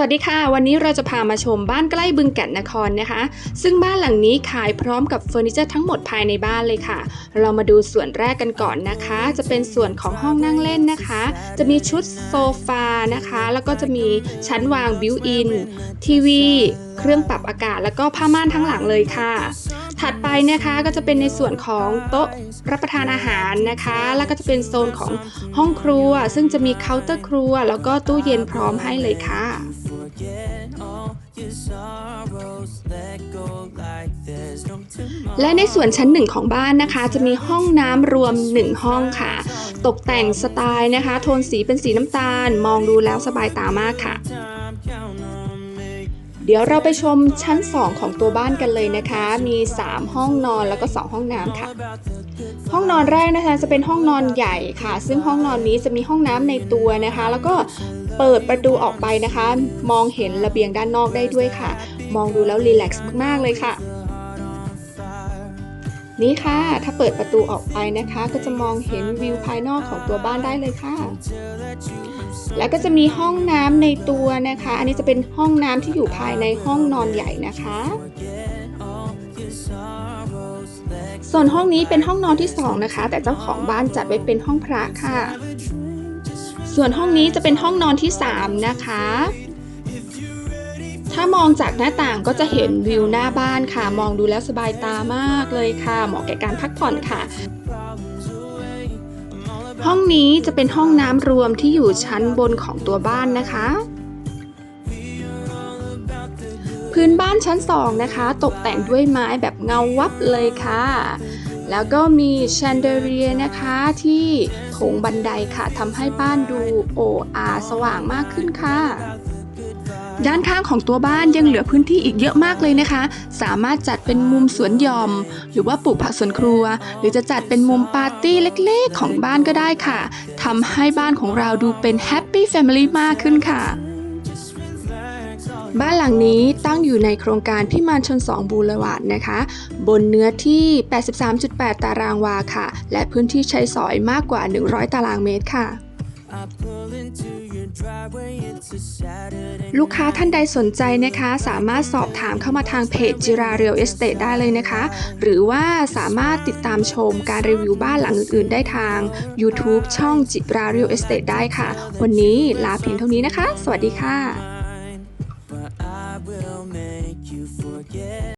วัสดีค่ะ วันนี้เราจะพามาชมบ้านใกล้บึงแก่นนครนะคะ ซึ่งบ้านหลังนี้ขายพร้อมกับเฟอร์นิเจอร์ทั้งหมดภายในบ้านเลยค่ะ เรามาดูส่วนแรกกันก่อนนะคะ จะเป็นส่วนของห้องนั่งเล่นนะคะ จะมีชุดโซฟานะคะ แล้วก็จะมีชั้นวางบิวอินทีวีเครื่องปรับอากาศแล้วก็ผ้าม่านทั้งหลังเลยค่ะ ถัดไปนะคะก็จะเป็นในส่วนของโต๊ะรับประทานอาหารนะคะ แล้วก็จะเป็นโซนของห้องครัว ซึ่งจะมีเคาน์เตอร์ครัว แล้วก็ตู้เย็นพร้อมให้เลยค่ะ และในส่วนชั้นหนึ่งของบ้านนะคะ จะมีห้องน้ำรวม 1 ห้องค่ะ ตกแต่งสไตล์นะคะ โทนสีเป็นสีน้ำตาล มองดูแล้วสบายตามากค่ะ Time, count on me. เดี๋ยวเราไปชมชั้น 2 ของตัวบ้านกันเลยนะคะ มี 3 ห้องนอนแล้วก็ 2 ห้องน้ำค่ะ About the good ห้องนอนแรกนะคะจะเป็นห้องนอนใหญ่ค่ะ ซึ่งห้องนอนนี้จะมีห้องน้ำในตัวนะคะ แล้วก็ เปิดประตูออกไปนะคะ มองเห็นระเบียงด้านนอกได้ด้วยค่ะ มองดูแล้วรีแลกซ์มากๆเลยค่ะ นี่ค่ะ ถ้าเปิดประตูออกไปนะคะ ก็จะมองเห็นวิวภายนอกของตัวบ้านได้เลยค่ะ แล้วก็จะมีห้องน้ำในตัวนะคะ อันนี้จะเป็นห้องน้ำที่อยู่ภายในห้องนอนใหญ่นะคะส่วนห้องนี้เป็นห้องนอนที่สองนะคะ แต่เจ้าของบ้านจัดไว้เป็นห้องพระค่ะ ส่วนห้องนี้จะเป็นห้องนอนที่ 3 นะคะ ถ้ามองจากหน้าต่างก็จะเห็นวิวหน้าบ้านค่ะ มองดูแล้วสบายตามากเลยค่ะ เหมาะแก่การพักผ่อนค่ะ ห้องนี้จะเป็นห้องน้ำรวมที่อยู่ชั้นบนของตัวบ้านนะคะพื้นบ้านชั้น2นะคะ ตกแต่งด้วยไม้แบบเงาวับเลยค่ะ แล้วก็มีแชนเดเรียนะคะที่โถงบันไดค่ะทำให้บ้านดูโออาสว่างมากขึ้นค่ะ ด้านข้างของตัวบ้านยังเหลือพื้นที่อีกเยอะมากเลยนะคะ สามารถจัดเป็นมุมสวนหย่อม หรือว่าปลูกผักสวนครัว หรือจะจัดเป็นมุมปาร์ตี้เล็กๆของบ้านก็ได้ค่ะทำให้บ้านของเราดูเป็นแฮปปี้แฟมิลี่มากขึ้นค่ะ บ้านหลังนี้ตั้งอยู่ในโครงการพิมานชน 2 บูรวาดนะคะ บนเนื้อที่ 83.8 ตารางวาค่ะ และพื้นที่ใช้สอยมากกว่า 100 ตารางเมตรค่ะ ลูกค้าท่านใดสนใจนะคะ สามารถสอบถามเข้ามาทางเพจจิราเรียลเอสเตได้เลยนะคะ หรือว่าสามารถติดตามชมการรีวิวบ้านหลังอื่นๆ ได้ทาง YouTube ช่องจิราเรียลเอสเตได้ค่ะ วันนี้ลาเพียงเท่านี้นะคะ สวัสดีค่ะ I will make you forget.